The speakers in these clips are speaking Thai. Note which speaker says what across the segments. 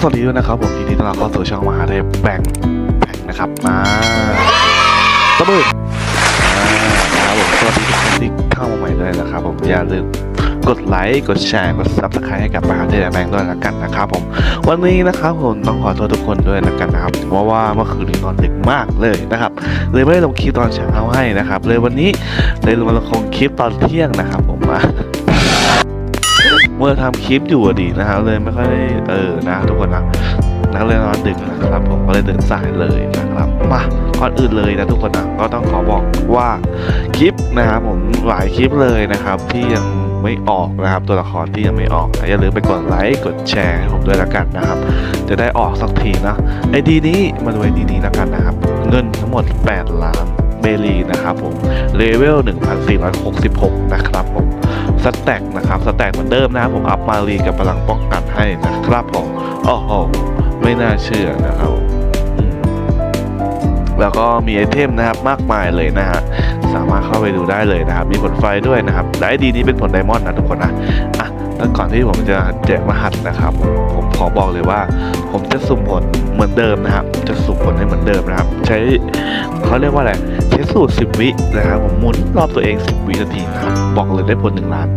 Speaker 1: สวัสดีด้วยนะครับผมยินดีต้อนรับเข้าสู่ช่องมหาเทพแบงค์แบงค์นะครับมาตบมือนะครับผมสวัสดีทุกคนที่เข้ามาใหม่ด้วยนะครับผมอย่าลืมกดไลค์กดแชร์กดซับสไครต์ให้กับมหาเทพแบงค์ด้วยละกันนะครับผมวันนี้นะครับผมต้องขอโทษทุกคนด้วยละกันนะครับเพราะว่าเมื่อคืนนี้นอนดึกมากเลยนะครับเลยไม่ได้ลงคลิปตอนเช้าให้นะครับ เลยวันนี้เลยมาลงคลิปตอนเที่ยงนะครับ ผมมา เมื่อทำคลิปอยู่อะดีนะครับเลยไม่ค่อยได้เออนะทุกคนนะนักเรียนนอนดึกนะครับ ผมก็เลยเดินสายเลยนะครับมาก่อนอื่นเลยนะทุกคนนะก็ต้องขอบอกว่าคลิปนะครับผมหลายคลิปเลยนะครับ ที่ยังไม่ออกนะครับ ตัวละครที่ยังไม่ออกอย่าลืมไปกดไลค์กดแชร์ให้ผมด้วยละกันนะครับ จะได้ออกสักทีนะไอดีนี้มาดูไอดีนี้ละกันนะครับ เงินทั้งหมด 8 ล้านเบลีนะครับผมเลเวล 1466 นะครับผม สแต็กนะครับสแต็กเหมือนเดิมนะครับผมอัพมารีกับพลังป้องกันให้นะครับผมโอ้โหไม่น่าเชื่อนะครับแล้วก็มีไอเทมนะครับมากมายเลยนะฮะสามารถเข้าไปดูได้เลยนะครับ มีผลไฟด้วยนะครับไดดีนี้เป็นผลไดมอนด์นะทุกคนนะอะแล้วก่อนที่ผมจะแจกรหัสนะครับ ผม อบอกเลยว่า ผมจะสุ่มผลเหมือนเดิมนะครับ จะสุ่มผลให้เหมือนเดิมนะครับ ใช้เขาเรียกว่าอะไรใช้สูตร10 วินะครับผมหมุนรอบตัวเอง 10 วินาทีนะครับบอกเลยได้ผลหนึ่งล้าน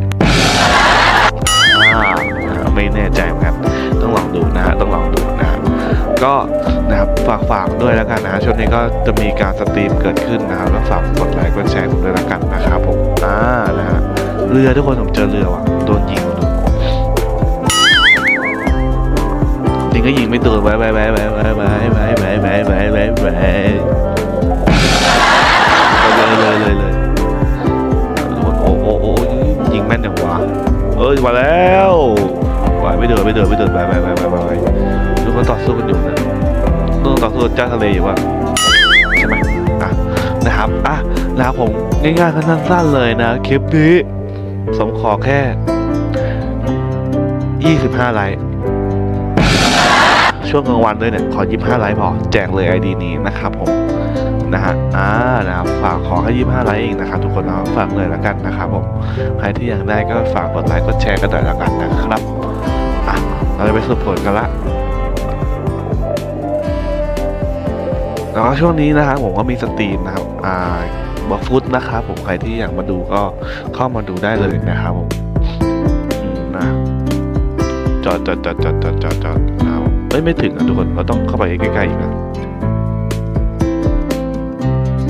Speaker 1: อ่าไม่แน่ใจเหมือนกันต้องลองดูนะฮะต้องลองดูนะฮะก็นะครับฝากฝากด้วยแล้วกันนะ ช่วงนี้ก็จะมีการสตรีมเกิดขึ้นนะครับแล้วฝากกดไลค์กดแชร์ผมด้วยแล้วกันนะครับผมอ่านะฮะเรือทุกคนผมเจอเรือว่ะโดนยิง นจริงก็ยิงไม่โดนไว้ไว้ไว้ไว้ไว้ไว้ไว้ไว้ไว้ไว้ไว้ไว้เลยเลยเลยเลยโอ้โอ้โอ้ยิงแม่นจังวะเอ้ยมาแล้วไหวไม่เดินไม่เดินไม่เดินไปไปไปไปไปไปทุกคนต่อสู้กันอยู่นะต้องต่อสู้เจ้าทะเลอยู่ว่าใช่ไหมอะนะครับอะนะครับผมง่ายๆกันสั้นๆเลยนะคลิปนี้สมขอแค่ 25 ไลค์ ช่วงกลางวันด้วยเนี่ยขอ 25 ไลค์พอแจกเลยไอดีนี้นะครับผมนะฮะอ่านะครับฝากขอแค่25 ไลค์เองนะครับทุกคนนะฝากเลยแล้วกันนะครับผมใครที่อยากได้ก็ฝากกดไลค์กดแชร์กันหน่อยละกันนะครับอะเราจะไปสรุปผลกันละแล้วก็ช่วงนี้นะครับผมก็มีสตรีมนะครับอ่าบอกฟุตนะครับผมใครที่อยากมาดูก็เข้ามาดูได้เลยนะครับผมนะจอดจอดจอดจอดจอดจอดจอดนะ อ้ยไม่ถึงอะทุกคนเราต้องเข้าไปใกล้ๆอีกนะ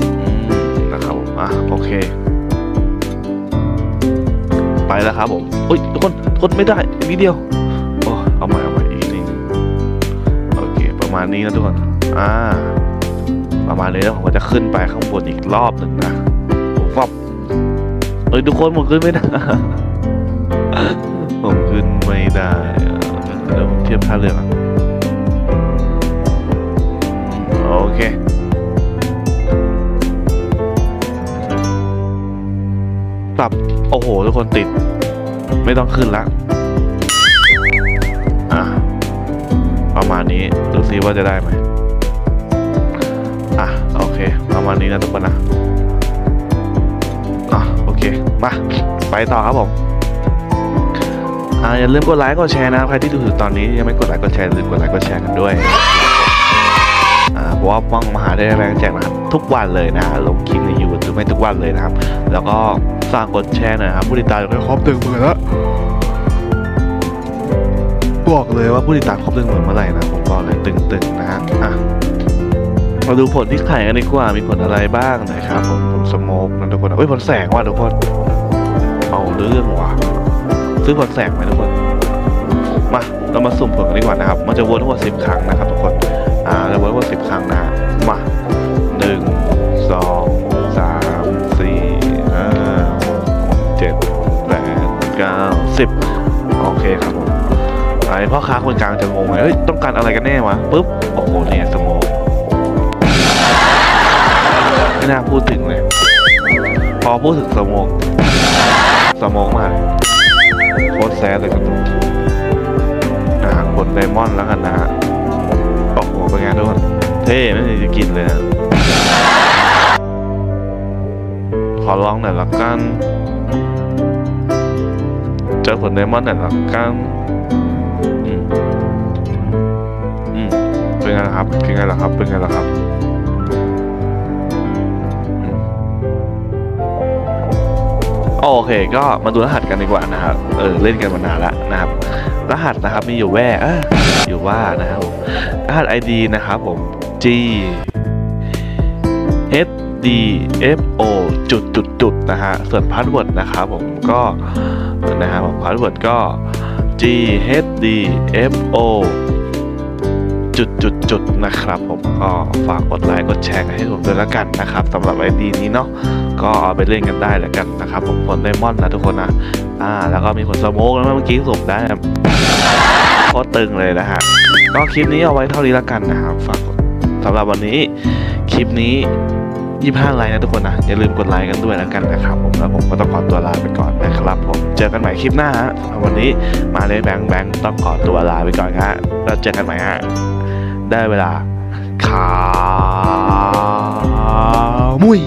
Speaker 1: อืมนะครับผมอะโอเค ไปแล้วครับผมอุ้ยทุกคนทนไม่ได้นิดเดียวโอ้เอาใหม่เอาใหม่อีกนิดโอเค ประมาณนี้นะทุกคนอ่าประมาณนี้แล้วผมก็จะขึ้นไปข้างบนอีกรอบหนึ่งนะฟับเอ้ยทุกคนผมขึ้นไม่ได้ผมขึ้นไม่ได้เดี๋ยวผมเทียบท่าเรือก่อน ปรับ โอ้โห ทุกคนติด ไม่ต้องขึ้นละอะประมาณนี้ดูซิว่าจะได้ไหมอะโอเค ประมาณนี้นะทุกคนนะอะโอเค มา ไปต่อครับผมอ่าอย่าลืมกดไลค์กดแชร์นะใครที่ดูถึงตอนนี้ยังไม่กดไลค์กดแชร์ลืมกดไลค์กดแชร์กันด้วยอ่าเพราะว่าป้องมหาได้แรงแจกนะครับทุกวันเลยนะฮะลงคลิปในยูทูบไม่ทุกวันเลยนะครับ แล้วก็ ฝากกดแชร์หน่อยครับผู้ติดตามจะได้ครบหนึ่งหมื่นแล้วบอกเลยว่าผู้ติดตามครบหนึ่งหมื่นเมื่อไหร่นะผมบอกเลยตึงๆนะฮะอะมาดูผลที่ไข่กันดีกว่ามีผลอะไรบ้างนะครับผมผลสโมกนะทุกคนเอ้ยผลแสงว่ะทุกคนเอาเรื่องว่ะซื้อผลแสงไหมทุกคนมาเรามาสุ่มผลกันดีกว่านะครับ มันจะวนทั้งหมดสิบครั้งนะครับทุกคนอ่าจะวนทั้งหมดสิบครั้งนะมา สิบโอเคครับผมไอพ่อค้าคนกลางจะงงไหมเฮ้ยต้องการอะไรกันแน่วะปุ๊บโอ้โหเนี่ยสโมกไม่น่าพูดถึงเลย พอพูดถึงสโมกสโมกมาเลยโคตรแซดเลยครับทุกคนอ่ากดไดมอนด์แล้วกันนะฮะโอ้โหเป็นไงทุกคนเท่ไม่มีจะกินเลยนะขอลองหน่อยละกัน เจอผลไดมอนด์หน่อยละกันอืมเป็นไงล่ะครับ เป็นไงล่ะครับ เป็นไงล่ะครับอืมโอเค ก็มาดูรหัสกันดีกว่านะครับ เออเล่นกันมานานแล้วนะครับ รหัสนะครับมีอยู่แว่ออยู่ว่านะครับรหัส ID นะครับผม G H D F O จุดจุดจุดนะฮะ ส่วนพาสเวิร์ดนะครับผมก็นะครับพาสเวิร์ดก็ G H D F O จุดจุดจุดนะครับผมก็ฝากกดไลค์กดแชร์ให้ผมด้วยล้วกันนะครับสำหรับ ID นี้เนาะก็เอาไปเล่นกันได้แล้วกันนะครับ ผมผลไดมอนด์นะทุกคนนะอ่าแล้วก็มีผลสโมกแล้วเมื่อกี้สมได้โคตรตึงเลยนะฮะก็คลิปนี้เอาไว้เท่านี้ล้วกันนะครับฝากสำหรับวันนี้คลิปนี้ 25 ไลค์นะทุกคนนะ อย่าลืมกดไลค์กันด้วยแล้วกันนะครับผมแล้วผมก็ต้องขอตัวลาไปก่อนนะครับ ผมเจอกันใหม่คลิปหน้าฮะวันนี้มาเลยแบงค์แบงค์ต้องขอตัวลาไปก่อนฮะแล้วเจอกันใหม่ฮะได้เวลาขามุย